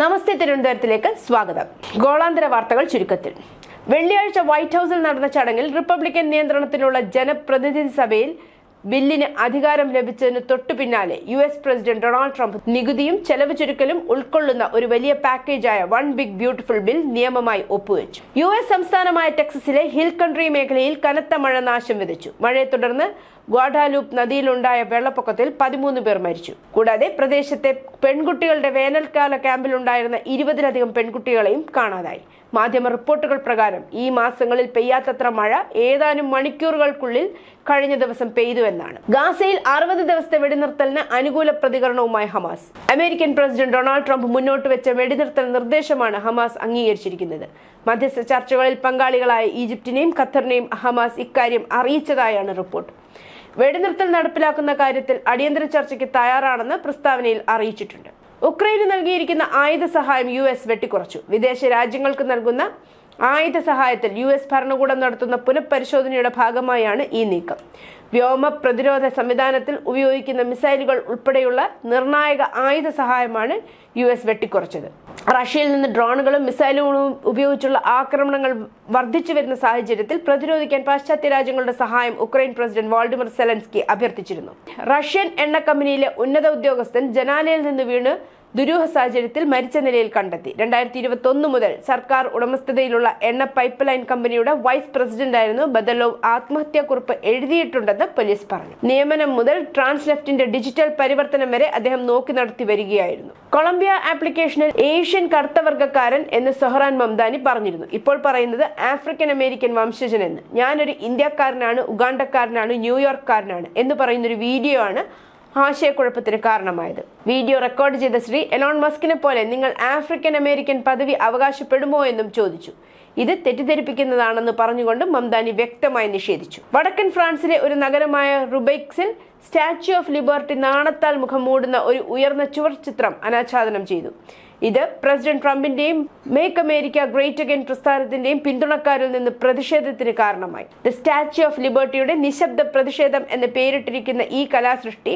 നമസ്തേ തിരുവനന്തപുരത്തിലേക്ക് സ്വാഗതം. ഗോളാന്തര വാർത്തകൾ ചുരുക്കത്തിൽ. വെള്ളിയാഴ്ച വൈറ്റ് ഹൗസിൽ നടന്ന ചടങ്ങിൽ റിപ്പബ്ലിക്കൻ നിയന്ത്രണത്തിലുള്ള ജനപ്രതിനിധി സഭയിൽ ബില്ലിന് അധികാരം ലഭിച്ചതിന് തൊട്ടു പിന്നാലെ U S president Donald Trump നികുതിയും ചെലവ് ചുരുക്കലും ഉൾക്കൊള്ളുന്ന ഒരു വലിയ പാക്കേജായ വൺ ബിഗ് ബ്യൂട്ടിഫുൾ ബിൽ നിയമമായി ഒപ്പുവെച്ചു. യു എസ് സംസ്ഥാനമായ ടെക്സസിലെ ഹിൽ കൺട്രി മേഖലയിൽ കനത്ത മഴ നാശം വിതച്ചു. മഴയെ തുടർന്ന് ഗ്വാഡാലൂപ്പ് നദിയിലുണ്ടായ വെള്ളപ്പൊക്കത്തിൽ പതിമൂന്ന് പേർ മരിച്ചു. കൂടാതെ പ്രദേശത്തെ പെൺകുട്ടികളുടെ വേനൽക്കാല ക്യാമ്പിലുണ്ടായിരുന്ന ഇരുപതിലധികം പെൺകുട്ടികളെയും കാണാതായി. മാധ്യമ റിപ്പോർട്ടുകൾ പ്രകാരം ഈ മാസങ്ങളിൽ പെയ്യാത്തത്ര മഴ ഏതാനും മണിക്കൂറുകൾക്കുള്ളിൽ കഴിഞ്ഞ ദിവസം പെയ്തുവെന്നാണ് ഗാസയിൽ അറുപത് ദിവസത്തെ വെടിനിർത്തലിന് അനുകൂല പ്രതികരണവുമായി Hamas. American president Donald Trump മുന്നോട്ട് വെച്ച വെടിനിർത്തൽ നിർദ്ദേശമാണ് ഹമാസ് അംഗീകരിച്ചിരിക്കുന്നത്. മധ്യസ്ഥ ചർച്ചകളിൽ പങ്കാളികളായ ഈജിപ്തിനെയും ഖത്തറിനെയും ഹമാസ് ഇക്കാര്യം അറിയിച്ചതായാണ് റിപ്പോർട്ട്. വെടിനിർത്തൽ നടപ്പിലാക്കുന്ന കാര്യത്തിൽ അടിയന്തര ചർച്ചയ്ക്ക് തയ്യാറാണെന്ന് പ്രസ്താവനയിൽ അറിയിച്ചിട്ടുണ്ട്. ഉക്രൈന് നൽകിയിരിക്കുന്ന ആയുധ സഹായം യു എസ് വെട്ടിക്കുറച്ചു. വിദേശ രാജ്യങ്ങൾക്ക് നൽകുന്ന ആയുധ സഹായത്തിൽ യു എസ് ഭരണകൂടം നടത്തുന്ന പുനഃപരിശോധനയുടെ ഭാഗമായാണ് ഈ നീക്കം. വ്യോമ പ്രതിരോധ സംവിധാനത്തിൽ ഉപയോഗിക്കുന്ന മിസൈലുകൾ ഉൾപ്പെടെയുള്ള നിർണായക ആയുധ സഹായമാണ് യു എസ് വെട്ടിക്കുറച്ചത്. റഷ്യയിൽ നിന്ന് ഡ്രോണുകളും മിസൈലുകളും ഉപയോഗിച്ചുള്ള ആക്രമണങ്ങൾ വർദ്ധിച്ചു വരുന്ന സാഹചര്യത്തിൽ പ്രതിരോധിക്കാൻ പാശ്ചാത്യ രാജ്യങ്ങളുടെ സഹായം ഉക്രൈൻ പ്രസിഡന്റ് വാൾഡിമർ സെലൻസ്കി അഭ്യർത്ഥിച്ചിരുന്നു. റഷ്യൻ എണ്ണ കമ്പനിയിലെ ഉന്നത ഉദ്യോഗസ്ഥൻ ജനാലയിൽ നിന്ന് വീണ് ദുരൂഹ സാഹചര്യത്തിൽ മരിച്ച നിലയിൽ കണ്ടെത്തി. രണ്ടായിരത്തി ഇരുപത്തി മുതൽ സർക്കാർ ഉടമസ്ഥതയിലുള്ള എണ്ണ പൈപ്പ് ലൈൻ കമ്പനിയുടെ വൈസ് പ്രസിഡന്റായിരുന്നു ബദലോവ്. ആത്മഹത്യാക്കുറിപ്പ് എഴുതിയിട്ടുണ്ടെന്ന് പോലീസ് പറഞ്ഞു. നിയമനം മുതൽ ട്രാൻസ്ലെഫ്റ്റിന്റെ ഡിജിറ്റൽ പരിവർത്തനം വരെ അദ്ദേഹം നോക്കി നടത്തി വരികയായിരുന്നു. കൊളംബിയ ആപ്ലിക്കേഷനിൽ ഏഷ്യൻ കറുത്തവർഗക്കാരൻ എന്ന് സൊഹറാൻ മംദാനി പറഞ്ഞിരുന്നു. ഇപ്പോൾ പറയുന്നത് ആഫ്രിക്കൻ അമേരിക്കൻ വംശജൻ എന്ന്. ഞാനൊരു ഇന്ത്യക്കാരനാണ് ഉഗാണ്ടക്കാരനാണ് ന്യൂയോർക്കാരനാണ് എന്ന് പറയുന്ന ഒരു വീഡിയോ ആണ് ആശയക്കുഴപ്പത്തിന് കാരണമായത്. വീഡിയോ റെക്കോർഡ് ചെയ്ത ശ്രീ എലോൺ മസ്കിനെ പോലെ നിങ്ങൾ ആഫ്രിക്കൻ അമേരിക്കൻ പദവി അവകാശപ്പെടുമോ എന്നും ചോദിച്ചു. ഇത് തെറ്റിദ്ധരിപ്പിക്കുന്നതാണെന്ന് പറഞ്ഞുകൊണ്ട് മംദാനി വ്യക്തമായി നിഷേധിച്ചു. വടക്കൻ ഫ്രാൻസിലെ ഒരു നഗരമായ റുബൈക്സിൽ സ്റ്റാച്യു ഓഫ് ലിബർട്ടി നാണത്താൽ മുഖം മൂടുന്ന ഒരു ഉയർന്ന ചുവർ ചിത്രം അനാച്ഛാദനം ചെയ്തു. ഇത് പ്രസിഡന്റ് ട്രംപിന്റെയും മേക്ക് അമേരിക്ക ഗ്രേറ്റ് അഗൈൻ പ്രസ്ഥാനത്തിന്റെയും പിന്തുണക്കാരിൽ നിന്ന് പ്രതിഷേധത്തിന് കാരണമായി. ദ സ്റ്റാച്യു ഓഫ് ലിബർട്ടിയുടെ നിശബ്ദ പ്രതിഷേധം എന്ന് പേരിട്ടിരിക്കുന്ന ഈ കലാസൃഷ്ടി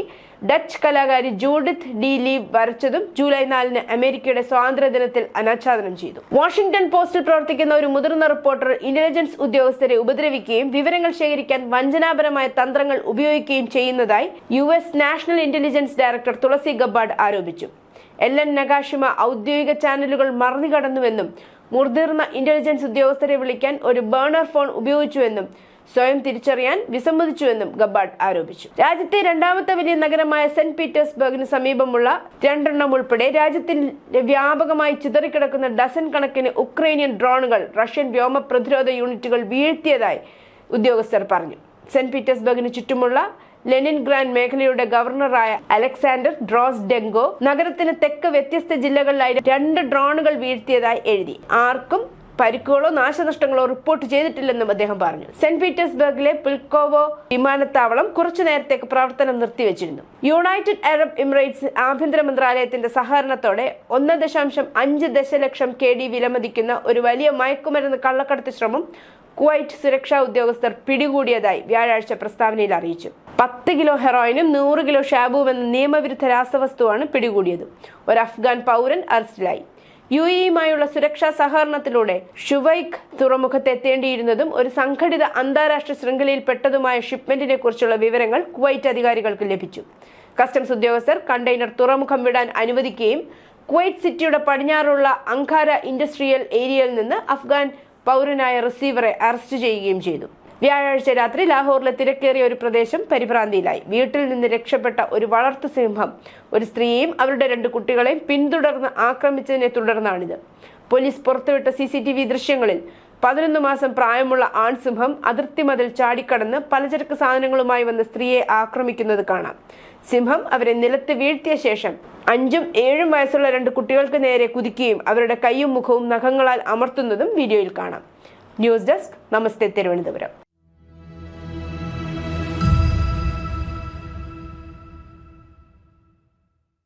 ഡച്ച് കലാകാരി ജൂഡിത്ത് ഡി ലീവ് വരച്ചതും ജൂലൈ നാലിന് അമേരിക്കയുടെ സ്വാതന്ത്ര്യദിനത്തിൽ അനാച്ഛാദനം ചെയ്തു. വാഷിംഗ്ടൺ പോസ്റ്റിൽ പ്രവർത്തിക്കുന്ന ഒരു മുതിർന്ന റിപ്പോർട്ടർ ഇന്റലിജൻസ് ഉദ്യോഗസ്ഥരെ ഉപദ്രവിക്കുകയും വിവരങ്ങൾ ശേഖരിക്കാൻ വഞ്ചനാപരമായ തന്ത്രങ്ങൾ ഉപയോഗിക്കുകയും ചെയ്യുന്നതായി U S national intelligence director Tulsi Gabbard ആരോപിച്ചു. എൽ എൻ നഗാഷിമ ഔദ്യോഗിക ചാനലുകൾ മറന്നുകടന്നുവെന്നും മുതിർന്ന ഇന്റലിജൻസ് ഉദ്യോഗസ്ഥരെ വിളിക്കാൻ ഒരു ബേണർ ഫോൺ ഉപയോഗിച്ചുവെന്നും സ്വയം തിരിച്ചറിയാൻ വിസമ്മതിച്ചുവെന്നും ഗബാഡ് ആരോപിച്ചു. രാജ്യത്തെ രണ്ടാമത്തെ വലിയ നഗരമായ സെന്റ് പീറ്റേഴ്സ്ബർഗിന് സമീപമുള്ള രണ്ടെണ്ണം ഉൾപ്പെടെ രാജ്യത്തിൽ വ്യാപകമായി ചിതറിക്കിടക്കുന്ന ഡസൻ കണക്കിന് ഉക്രൈനിയൻ ഡ്രോണുകൾ റഷ്യൻ വ്യോമ പ്രതിരോധ യൂണിറ്റുകൾ വീഴ്ത്തിയതായി ഉദ്യോഗസ്ഥർ പറഞ്ഞു. സെന്റ് പീറ്റേഴ്സ്ബർഗിന് ചുറ്റുമുള്ള ലെനിൻ ഗ്രാൻഡ് മേഖലയുടെ ഗവർണറായ അലക്സാണ്ടർ ഡ്രോസ് ഡെങ്കോ നഗരത്തിന് തെക്ക് വ്യത്യസ്ത ജില്ലകളിലായി രണ്ട് ഡ്രോണുകൾ വീഴ്ത്തിയതായി എഴുതി. ആർക്കും പരിക്കുകളോ നാശനഷ്ടങ്ങളോ റിപ്പോർട്ട് ചെയ്തിട്ടില്ലെന്നും അദ്ദേഹം പറഞ്ഞു. സെന്റ് പീറ്റേഴ്സ്ബർഗിലെ പുൽക്കോവോ വിമാനത്താവളം കുറച്ചു നേരത്തേക്ക് പ്രവർത്തനം നിർത്തിവെച്ചിരുന്നു. യുണൈറ്റഡ് അറബ് എമിറേറ്റ്സ് ആഭ്യന്തര മന്ത്രാലയത്തിന്റെ സഹകരണത്തോടെ ഒന്ന് ദശാംശം അഞ്ച് ദശലക്ഷം കെ ഡി വിലമതിക്കുന്ന ഒരു വലിയ മയക്കുമരുന്ന് കള്ളക്കടത്ത് ശ്രമം കുവൈറ്റ് സുരക്ഷാ ഉദ്യോഗസ്ഥർ പിടികൂടിയതായി വ്യാഴാഴ്ച പ്രസ്താവനയിൽ അറിയിച്ചു. പത്ത് കിലോ ഹെറോയിനും നൂറ് കിലോ ഷാബുവും എന്ന നിയമവിരുദ്ധ രാസവസ്തുവാണ് പിടികൂടിയത്. ഒരു അഫ്ഗാൻ പൗരൻ അറസ്റ്റിലായി. യു എയുമായുള്ള സുരക്ഷാ സഹകരണത്തിലൂടെ ഷുവൈഖ് തുറമുഖത്ത് എത്തേണ്ടിയിരുന്നതും ഒരു സംഘടിത അന്താരാഷ്ട്ര ശൃംഖലയിൽപ്പെട്ടതുമായ ഷിപ്മെന്റിനെ കുറിച്ചുള്ള വിവരങ്ങൾ കുവൈറ്റ് അധികാരികൾക്ക് ലഭിച്ചു. കസ്റ്റംസ് ഉദ്യോഗസ്ഥർ കണ്ടെയ്നർ തുറമുഖം വിടാൻ അനുവദിക്കുകയും കുവൈറ്റ് സിറ്റിയുടെ പടിഞ്ഞാറുള്ള അങ്കാര ഇൻഡസ്ട്രിയൽ ഏരിയയിൽ നിന്ന് അഫ്ഗാൻ പൗരനായ റിസീവറെ അറസ്റ്റ് ചെയ്യുകയും ചെയ്തു. വ്യാഴാഴ്ച രാത്രി ലാഹോറിലെ തിരക്കേറിയ ഒരു പ്രദേശം പരിഭ്രാന്തിയിലായി. വീട്ടിൽ നിന്ന് രക്ഷപ്പെട്ട ഒരു വളർത്തു സിംഹം ഒരു സ്ത്രീയെയും അവരുടെ രണ്ട് കുട്ടികളെയും പിന്തുടർന്ന് ആക്രമിച്ചതിനെ തുടർന്നാണിത്. പോലീസ് പുറത്തുവിട്ട സി സി ടി വി ദൃശ്യങ്ങളിൽ പതിനൊന്ന് മാസം പ്രായമുള്ള ആൺസിംഹം അതിർത്തി മതിൽ ചാടിക്കടന്ന് പലചരക്ക് സാധനങ്ങളുമായി വന്ന സ്ത്രീയെ ആക്രമിക്കുന്നത് കാണാം. സിംഹം അവരെ നിലത്ത് വീഴ്ത്തിയ ശേഷം അഞ്ചും ഏഴും വയസ്സുള്ള രണ്ട് കുട്ടികൾക്ക് നേരെ കുതിക്കുകയും അവരുടെ കൈയും മുഖവും നഖങ്ങളാൽ അമർത്തുന്നതും വീഡിയോയിൽ കാണാം. News desk namaste Thiruvananthapuram.